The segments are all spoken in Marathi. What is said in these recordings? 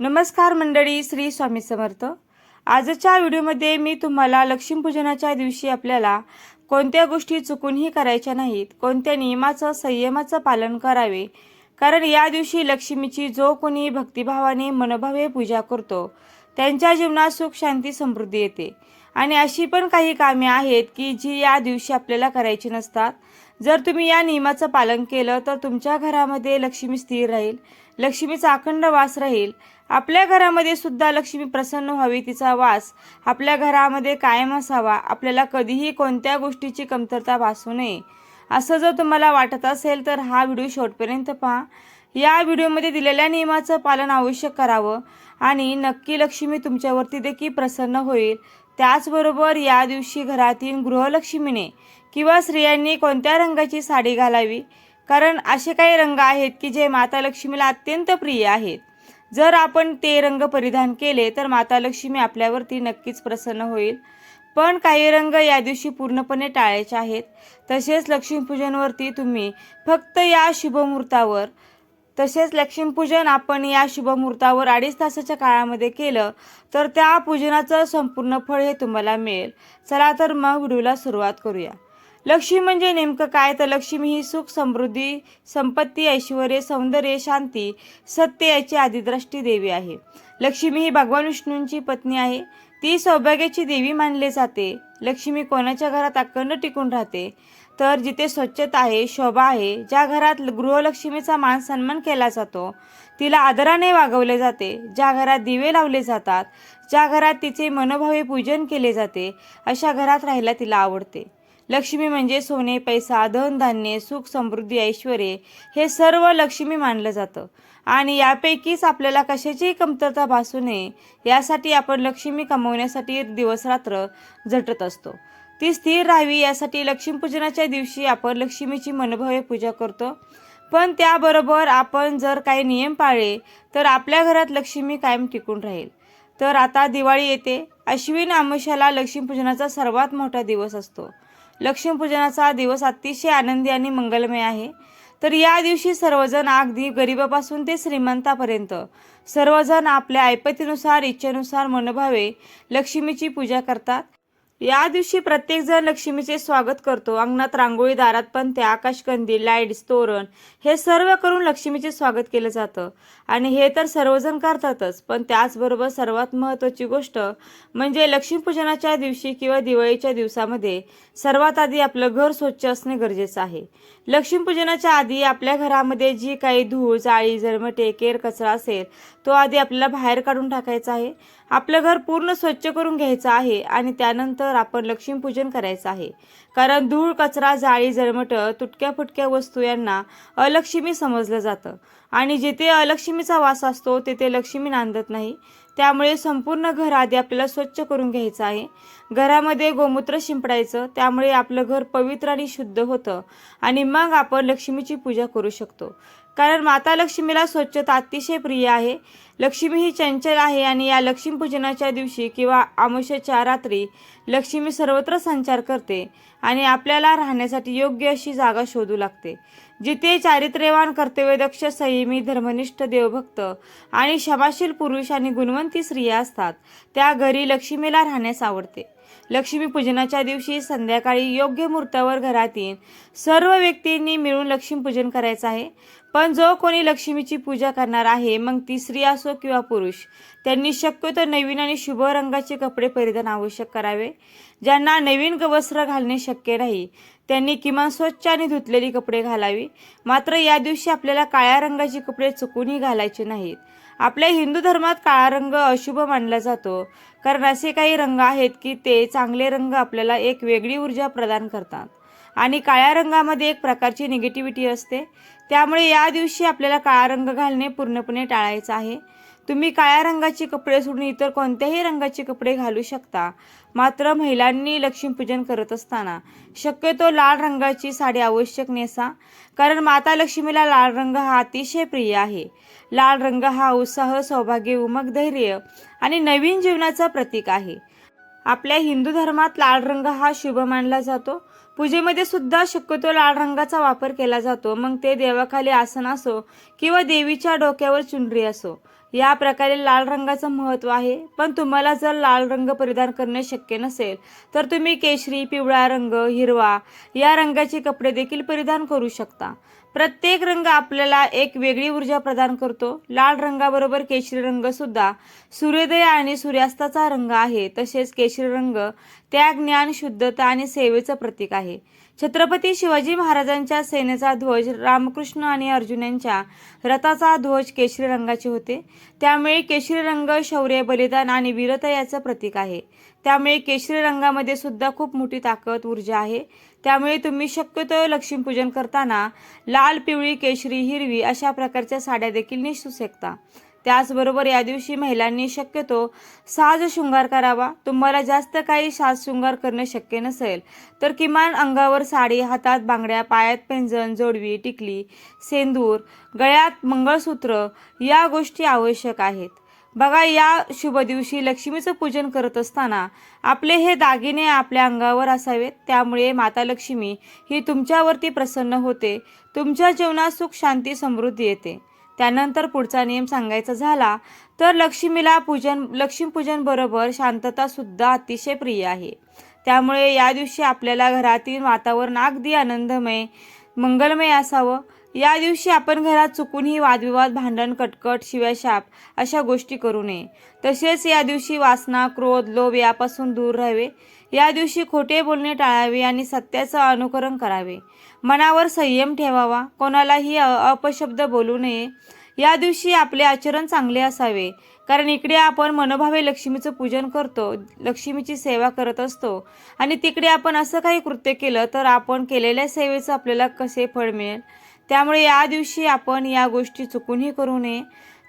नमस्कार मंडळी श्री स्वामी समर्थ. आजच्या व्हिडिओमध्ये मी तुम्हाला लक्ष्मीपूजनाच्या दिवशी आपल्याला कोणत्या गोष्टी चुकूनही करायच्या नाहीत कोणत्या नियमाचं संयमाचं पालन करावे कारण या दिवशी लक्ष्मीची जो कोणी भक्तिभावाने मनोभावे पूजा करतो त्यांच्या जीवनात सुख शांती समृद्धी येते. आणि अशी पण काही कामे आहेत की जी या दिवशी आपल्याला करायची नसतात जर तुम्ही या नियमाचं पालन केलं तर तुमच्या घरामध्ये लक्ष्मी स्थिर राहील लक्ष्मीचा अखंड वास राहील. आपल्या घरामध्ये सुद्धा लक्ष्मी प्रसन्न व्हावी तिचा वास आपल्या घरामध्ये कायम असावा. आपल्याला कधीही कोणत्या गोष्टीची कमतरता भासू नये. असं जर तुम्हाला वाटत असेल तर हा व्हिडिओ शेवटपर्यंत पहा. या व्हिडिओमध्ये दिलेल्या नियमाचं पालन आवश्यक करावं आणि नक्की लक्ष्मी तुमच्यावरती देखील प्रसन्न होईल. त्याचबरोबर या दिवशी घरातील गृहलक्ष्मीने किंवा स्त्रियांनी कोणत्या रंगाची साडी घालावी? कारण असे काही रंग आहेत की जे माता लक्ष्मीला अत्यंत प्रिय आहेत. जर आपण ते रंग परिधान केले तर माता लक्ष्मी आपल्यावरती नक्कीच प्रसन्न होईल. पण काही रंग या दिवशी पूर्णपणे टाळायचे आहेत. तसेच लक्ष्मीपूजनवरती तुम्ही फक्त या शुभमुहूर्तावर तसेच लक्ष्मीपूजन आपण या शुभमुहूर्तावर अडीच तासाच्या काळामध्ये केलं तर त्या पूजनाचं संपूर्ण फळ हे तुम्हाला मिळेल. चला तर मग व्हिडिओला सुरुवात करूया. लक्ष्मी म्हणजे नेमकं काय? तर लक्ष्मी ही सुख समृद्धी संपत्ती ऐश्वर सौंदर्य शांती सत्य याची आदिद्रष्टी देवी आहे. लक्ष्मी ही भगवान विष्णूंची पत्नी आहे. ती सौभाग्याची देवी मानले जाते. लक्ष्मी कोणाच्या घरात अखंड टिकून राहते? तर जिथे स्वच्छता आहे शोभा आहे ज्या घरात गृहलक्ष्मीचा मान सन्मान केला जातो तिला आदराने वागवले जाते. ज्या घरात दिवे लावले जातात ज्या घरात तिचे मनोभावे पूजन केले जाते अशा घरात राहायला तिला आवडते. लक्ष्मी म्हणजे सोने पैसा धनधान्य सुख समृद्धी ऐश्वर्य हे सर्व लक्ष्मी मानलं जातं. आणि यापैकीच आपल्याला कशाचीही कमतरता भासू नये यासाठी आपण लक्ष्मी कमवण्यासाठी दिवसरात्र झटत असतो. ती स्थिर राहावी यासाठी लक्ष्मीपूजनाच्या दिवशी आपण लक्ष्मीची मनोभावे पूजा करतो. पण त्याबरोबर आपण जर काही नियम पाळले तर आपल्या घरात लक्ष्मी कायम टिकून राहील. तर आता दिवाळी येते. अश्विन आमशाला लक्ष्मीपूजनाचा सर्वात मोठा दिवस असतो. लक्ष्मीपूजनाचा दिवस अतिशय आनंदी आणि मंगलमय आहे. तर या दिवशी सर्वजण अगदी गरिबापासून ते श्रीमंतापर्यंत सर्वजण आपल्या ऐपतीनुसार इच्छेनुसार मनोभावे लक्ष्मीची पूजा करतात. या दिवशी प्रत्येकजण लक्ष्मीचे स्वागत करतो. अंगणात रांगोळी दारात पंथे आकाशकंदी लाईट्स तोरण हे सर्व करून लक्ष्मीचे स्वागत केलं जातं. आणि हे तर सर्वजण करतातच पण त्याचबरोबर सर्वात महत्त्वाची गोष्ट म्हणजे लक्ष्मीपूजनाच्या दिवशी किंवा दिवाळीच्या दिवसामध्ये सर्वात आधी आपलं घर स्वच्छ असणे गरजेचं आहे. लक्ष्मीपूजनाच्या आधी आपल्या घरामध्ये जी काही धूळ जाळी जरमटे केर कचरा असेल तो आधी आपल्याला बाहेर काढून टाकायचा आहे. आपलं घर पूर्ण स्वच्छ करून घ्यायचं आहे आणि त्यानंतर आपण लक्ष्मीपूजन करायचं आहे. कारण धूळ कचरा जाळी जळमट तुटक्या फुटक्या वस्तू यांना अलक्ष्मी समजलं जातं. आणि जिथे अलक्ष्मीचा वास असतो तिथे लक्ष्मी नांदत नाही. त्यामुळे संपूर्ण घर आधी आपल्याला स्वच्छ करून घ्यायचं आहे. घरामध्ये गोमूत्र शिंपडायचं त्यामुळे आपलं घर पवित्र आणि शुद्ध होतं आणि मग आपण लक्ष्मीची पूजा करू शकतो. कारण माता लक्ष्मीला स्वच्छता अतिशय प्रिय आहे. लक्ष्मी ही चंचल आहे आणि या लक्ष्मीपूजनाच्या दिवशी किंवा आमुष्याच्या रात्री लक्ष्मी सर्वत्र संचार करते आणि आपल्याला राहण्यासाठी योग्य अशी जागा शोधू लागते. जिथे चारित्र्यवान कर्तव्यदक्ष संयमी धर्मनिष्ठ देवभक्त आणि क्षमाशील पुरुष आणि गुणवंती स्त्रिया असतात त्या घरी लक्ष्मीला राहण्यास आवडते. लक्ष्मीपूजनाच्या दिवशी संध्याकाळी योग्य मुहूर्तावर घरातील सर्व व्यक्तींनी मिळून लक्ष्मीपूजन करायचं आहे. पण जो कोणी लक्ष्मीची पूजा करणार आहे मग ती स्त्री असो किंवा पुरुष त्यांनी शक्यतो नवीन आणि शुभ रंगाचे कपडे परिधान आवश्यक करावे. ज्यांना नवीन वस्त्र घालणे शक्य नाही त्यांनी किमान स्वच्छ आणि धुतलेली कपडे घालावी. मात्र या दिवशी आपल्याला काळ्या रंगाचे कपडे चुकूनही घालायचे नाहीत. आपल्या हिंदू धर्मात काळा रंग अशुभ मानला जातो कारण असे काही रंग आहेत की ते चांगले रंग आपल्याला एक वेगळी ऊर्जा प्रदान करतात. आणि काळ्या रंगामध्ये एक प्रकारची निगेटिव्हिटी असते. त्यामुळे या दिवशी आपल्याला काळा रंग घालणे पूर्णपणे टाळायचं आहे. तुम्ही काळ्या रंगाचे कपडे सोडून इतर कोणत्याही रंगाचे कपडे घालू शकता. मात्र महिलांनी लक्ष्मीपूजन करत असताना शक्यतो लाल रंगाची साडी आवश्यक नेसा कारण माता लक्ष्मीला लाल रंग हा अतिशय प्रिय आहे. लाल रंग हा उत्साह सौभाग्य उमग धैर्य आणि नवीन जीवनाचा प्रतीक आहे. आपल्या हिंदू धर्मात लाल रंग हा शुभ मानला जातो. पूजेमध्ये सुद्धा शक्यतो लाल रंगाचा वापर केला जातो. मग ते देवाखाली आसन असो किंवा देवीच्या डोक्यावर चुनरी असो. या प्रकारे लाल रंगाचं महत्त्व आहे. पण तुम्हाला जर लाल रंग परिधान करणे शक्य नसेल तर तुम्ही केशरी पिवळा रंग हिरवा या रंगाचे कपडे देखील परिधान करू शकता. प्रत्येक रंग आपल्याला एक वेगळी ऊर्जा प्रदान करतो. लाल रंगाबरोबर केशरी रंग सुद्धा सूर्योदय आणि सूर्यास्ताचा रंग आहे. तसेच केशरी रंग त्याग ज्ञान शुद्धता आणि सेवेचं प्रतीक आहे. छत्रपती शिवाजी महाराजांच्या सेनेचा ध्वज रामकृष्ण आणि अर्जुन यांच्या रथाचा ध्वज केशरी रंगाचे होते. त्यामुळे केशरी रंग शौर्य बलिदान आणि वीरता याचं प्रतीक आहे. त्यामुळे केशरी रंगामध्ये सुद्धा खूप मोठी ताकद ऊर्जा आहे. त्यामुळे तुम्ही शक्यतो लक्ष्मीपूजन करताना लाल पिवळी केशरी हिरवी अशा प्रकारच्या साड्या देखील निसू शकता. त्याचबरोबर या दिवशी महिलांनी शक्यतो साज शृंगार करावा. तुम्हाला जास्त काही साज शृंगार करणे शक्य नसेल तर किमान अंगावर साडी हातात बांगड्या पायात पेंजन जोडवी टिकली सेंदूर गळ्यात मंगळसूत्र या गोष्टी आवश्यक आहेत. बघा या शुभ दिवशी लक्ष्मीचं पूजन करत असताना आपले हे दागिने आपल्या अंगावर असावेत. त्यामुळे माता लक्ष्मी ही तुमच्यावरती प्रसन्न होते. तुमच्या जीवनात सुख शांती समृद्धी येते. त्यानंतर पुढचा नियम सांगायचा झाला तर लक्ष्मीला पूजन लक्ष्मीपूजन बरोबर अतिशय प्रिय आहे. त्यामुळे या दिवशी आपल्याला घरातील वातावरण अगदी आनंदमय मंगलमय असावं. या दिवशी आपण घरात चुकूनही वादविवाद भांडण कटकट शिव्याशाप अशा गोष्टी करू नये. तसेच या दिवशी वासना क्रोध लोभ यापासून दूर राहावे. या दिवशी खोटे बोलणे टाळावे आणि सत्याचं अनुकरण करावे. मनावर संयम ठेवावा. कोणालाही अ- अपशब्द बोलू नये. या दिवशी आपले आचरण चांगले असावे. कारण इकडे आपण मनोभावे लक्ष्मीचं पूजन करतो लक्ष्मीची सेवा करत असतो. आणि तिकडे आपण असं काही कृत्य केलं तर आपण केलेल्या सेवेचं आपल्याला कसे फळ मिळेल? त्यामुळे या दिवशी आपण या गोष्टी चुकूनही करू नये.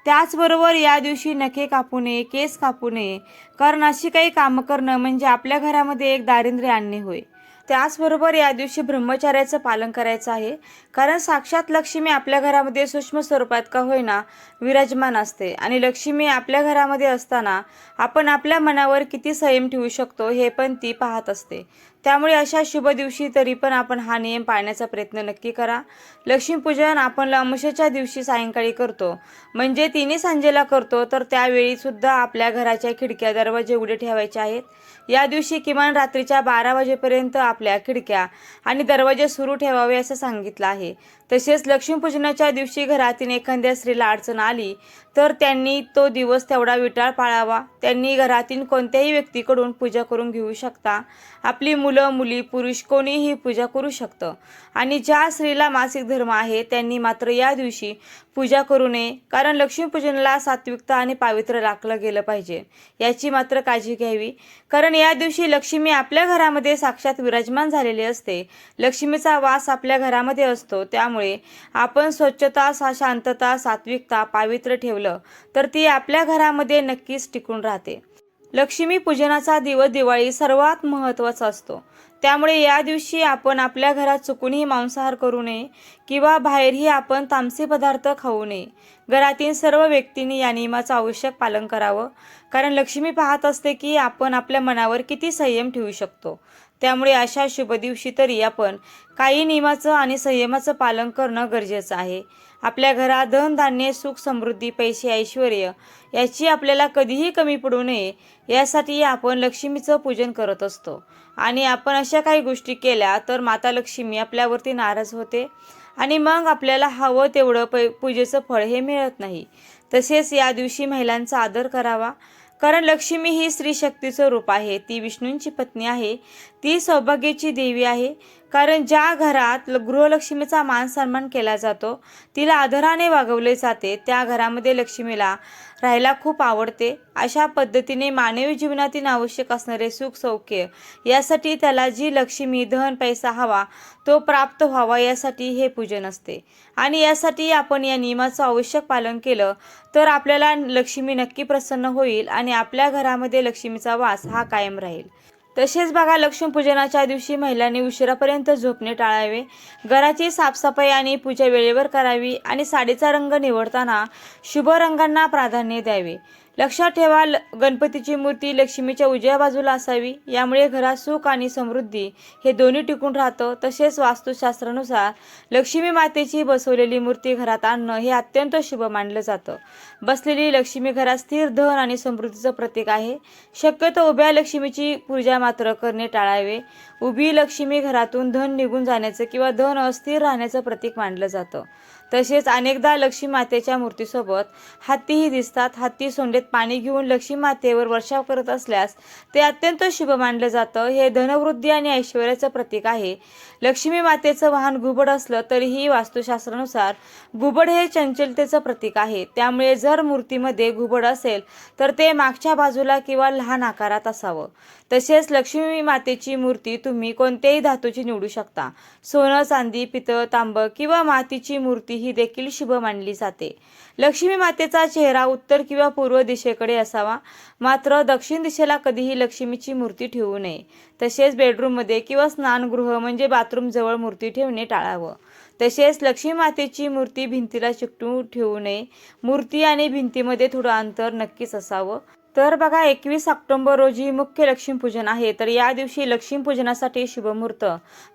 त्याचबरोबर या दिवशी नखे कापू नये केस कापू नये. कारण अशी काही कामं करणं म्हणजे आपल्या घरामध्ये एक दारिद्र्य आणणे होय. त्याचबरोबर या दिवशी ब्रह्मचार्याचं पालन करायचं आहे. कारण साक्षात लक्ष्मी आपल्या घरामध्ये सूक्ष्म स्वरूपात का होईना विराजमान असते. आणि लक्ष्मी आपल्या घरामध्ये असताना आपण आपल्या मनावर किती संयम ठेवू शकतो हे पण ती पाहत असते. त्यामुळे अशा शुभ दिवशी तरी पण आपण हा नियम पाळण्याचा प्रयत्न नक्की करा. लक्ष्मीपूजन आपण लमशेच्या दिवशी सायंकाळी करतो. म्हणजे तिन्ही सांजेला करतो तर त्यावेळी सुद्धा आपल्या घराच्या खिडक्या दरवाजे उघडे ठेवायचे आहेत. या दिवशी किमान रात्रीच्या बारा वाजेपर्यंत आपल्या खिडक्या आणि दरवाजे सुरू ठेवावे असं सांगितलं आहे. तसेच लक्ष्मीपूजनाच्या दिवशी घरातील एखाद्या स्त्रीला अडचण आली तर त्यांनी तो दिवस तेवढा विटाळ पाळावा. त्यांनी घरातील कोणत्याही व्यक्तीकडून पूजा करून घेऊ शकता. आपली मुलं मुली पुरुष कोणीही पूजा करू शकतं. आणि ज्या स्त्रीला मासिक धर्म आहे त्यांनी मात्र या दिवशी पूजा करू नये कारण लक्ष्मीपूजनाला सात्विकता आणि पावित्र्य राखलं गेलं पाहिजे. याची मात्र काळजी घ्यावी. कारण या दिवशी लक्ष्मी आपल्या घरामध्ये साक्षात विराजमान झालेली असते. लक्ष्मीचा वास आपल्या घरामध्ये असतो. त्यामुळे आपण स्वच्छता सा शांतता सात्विकता पावित्र्य ठेवलं तर ती आपल्या घरामध्ये नक्कीच टिकून राहते. लक्ष्मी पूजनाचा दिवस दिवाळी सर्वात महत्त्वाचा असतो. त्यामुळे या दिवशी आपण आपल्या घरात चुकूनही मांसाहार करू नये किंवा बाहेरही आपण तामसे पदार्थ खाऊ नये. घरातील सर्व व्यक्तींनी या नियमाचं आवश्यक पालन करावं. कारण लक्ष्मी पाहत असते की आपण आपल्या मनावर किती संयम ठेवू शकतो. त्यामुळे अशा शुभ दिवशी तरी आपण काही नियमाचं आणि संयमाचं पालन करणं गरजेचं आहे. आपल्या घरात धन धान्य सुख समृद्धी पैसे ऐश्वर याची आपल्याला कधीही कमी पडू नये यासाठी आपण लक्ष्मीचं पूजन करत असतो. आणि आपण अशा काही गोष्टी केल्या तर माता लक्ष्मी आपल्यावरती नाराज होते आणि मग आपल्याला हवं तेवढं पै पूजेचं फळ हे मिळत नाही. तसेच या दिवशी महिलांचा आदर करावा. कारण लक्ष्मी ही स्त्री शक्तीचं रूप आहे. ती विष्णूंची पत्नी आहे. ती सौभाग्याची देवी आहे. कारण ज्या घरात ल- गृहलक्ष्मीचा मान सन्मान केला जातो तिला आदराने वागवले जाते त्या घरामध्ये लक्ष्मीला राहायला खूप आवडते. अशा पद्धतीने मानवी जीवनातील आवश्यक असणारे सुख सौख्य यासाठी त्याला जी लक्ष्मी धन पैसा हवा तो प्राप्त व्हावा यासाठी हे पूजन असते. आणि यासाठी आपण या नियमाचं आवश्यक पालन केलं तर आपल्याला लक्ष्मी नक्की प्रसन्न होईल आणि आपल्या घरामध्ये लक्ष्मीचा वास हा कायम राहील. तसेच बघा लक्ष्मीपूजनाच्या दिवशी महिलांनी उशिरापर्यंत झोपणे टाळावे. घराची साफसफाई आणि पूजा वेळेवर करावी आणि साडीचा रंग निवडताना शुभ रंगांना प्राधान्य द्यावे. लक्षात ठेवा ल- गणपतीची मूर्ती लक्ष्मीच्या उजव्या बाजूला असावी. यामुळे घरात सुख आणि समृद्धी हे दोन्ही टिकून राहतं. तसेच वास्तुशास्त्रानुसार लक्ष्मी मातेची बसवलेली मूर्ती घरात आणणं हे अत्यंत शुभ मानलं जातं. बसलेली लक्ष्मी घरात स्थिर धन आणि समृद्धीचं प्रतीक आहे. शक्यतो उभ्या लक्ष्मीची पूजा मात्र करणे टाळावे. उभी लक्ष्मी घरातून धन निघून जाण्याचं किंवा धन अस्थिर राहण्याचं प्रतीक मानलं जातं. तसेच अनेकदा लक्ष्मी मातेच्या मूर्तीसोबत हत्तीही दिसतात. हत्ती सोंडेत पाणी घेऊन लक्ष्मी मातेवर वर्षाव करत असल्यास ते अत्यंत शुभ मानलं जातं. हे धनवृद्धी आणि ऐश्वर्याचं प्रतीक आहे. लक्ष्मी मातेचं वाहन घुबड असलं तरीही वास्तुशास्त्रानुसार घुबड हे चंचलतेचं प्रतीक आहे. त्यामुळे जर मूर्तीमध्ये घुबड असेल तर ते मागच्या बाजूला किंवा लहान आकारात असावं. तसेच लक्ष्मी मातेची मूर्ती तुम्ही कोणत्याही धातूची निवडू शकता. सोनं चांदी पितळ तांब किंवा मातीची मूर्ती ही देखील शुभ मानली जाते. लक्ष्मी मातेचा चेहरा उत्तर किंवा पूर्व दिशेकडे असावा. मात्र दक्षिण दिशेला कधीही लक्ष्मीची मूर्ती ठेवू नये. तसेच बेडरूममध्ये किंवा स्नानगृह म्हणजे बाथरूम बाथरूमजवळ मूर्ती ठेवणे टाळावं. तसेच लक्ष्मी मातेची मूर्ती भिंतीला चिकटून ठेवू नये. मूर्ती आणि भिंतीमध्ये थोडं अंतर नक्कीच असावं. तर बघा एकवीस ऑक्टोंबर रोजी मुख्य लक्ष्मीपूजन आहे. तर या दिवशी लक्ष्मीपूजनासाठी शुभमुहूर्त.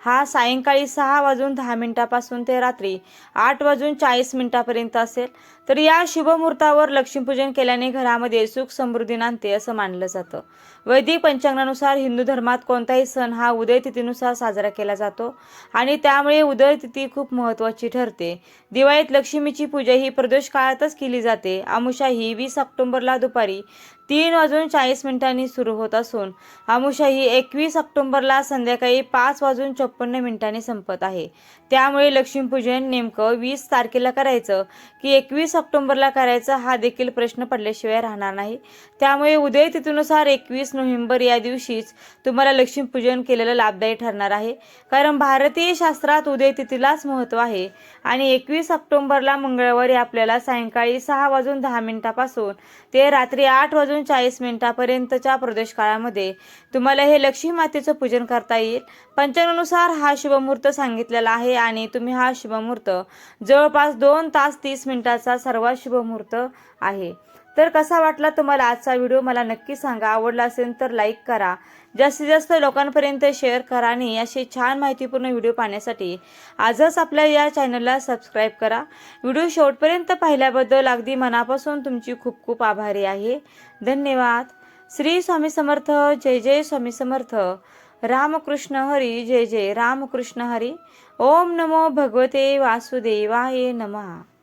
हा सायंकाळी सहा वाजून दहा मिनिटापासून ते रात्री आठ वाजून चाळीस मिनिटापर्यंत असेल. तर या शुभमुहूर्तावर लक्ष्मीपूजन केल्याने घरामध्ये सुख समृद्धी नांदते असं मानलं जातं. वैदिक पंचांगानुसार हिंदू धर्मात कोणताही सण हा उदय तिथीनुसार साजरा केला जातो आणि त्यामुळे उदयतिथी खूप महत्त्वाची ठरते. दिवाळीत लक्ष्मीची पूजा ही प्रदोष काळातच केली जाते. आमुषा ही वीस ऑक्टोंबरला दुपारी तीन वाजून चाळीस मिनिटांनी सुरू होत असून आमुषा ही एकवीस ऑक्टोंबरला संध्याकाळी पाच वाजून चोपन्न मिनिटांनी संपत आहे. त्यामुळे लक्ष्मीपूजन नेमकं वीस तारखेला करायचं की एकवीस एकवीस ऑक्टोबरला करायचा हा देखील प्रश्न पडल्याशिवाय राहणार नाही. त्यामुळे उदय तिथीनुसार एकवीस नोव्हेंबर या दिवशीच तुम्हाला लक्ष्मीपूजन केलेलं लाभदायी ठरणार आहे. कारण भारतीय शास्त्रात उदय तिथीलाच महत्त्व आहे. आणि एकवीस ऑक्टोबरला मंगळवारी आपल्याला सायंकाळी सहा वाजून दहा मिनिटापासून ते रात्री आठ वाजून चाळीस मिनिटापर्यंतच्या प्रदेश काळामध्ये तुम्हाला हे लक्ष्मी मातेचं पूजन करता येईल. पंचांगानुसार हा शुभमुहूर्त सांगितलेला आहे आणि तुम्ही हा शुभमुहूर्त जवळपास दोन तास तीस मिनिटाचा सर्वात शुभमुहूर्त आहे. तर कसा वाटला तुम्हाला आजचा व्हिडिओ? मला नक्की सांगा. आवडला असेल तर लाईक करा. जास्तीत जास्त लोकांपर्यंत शेअर करा आणि असे छान माहितीपूर्ण व्हिडिओ पाहण्यासाठी आजच आपल्या या चॅनलला सबस्क्राईब करा. व्हिडिओ शेवटपर्यंत पाहिल्याबद्दल अगदी मनापासून तुमची खूप खूप आभारी आहे. धन्यवाद. श्री स्वामी समर्थ जय जय स्वामी समर्थ. रामकृष्ण हरी जय जय रामकृष्ण हरी. ओम नमो भगवते वासुदेवाय नमः.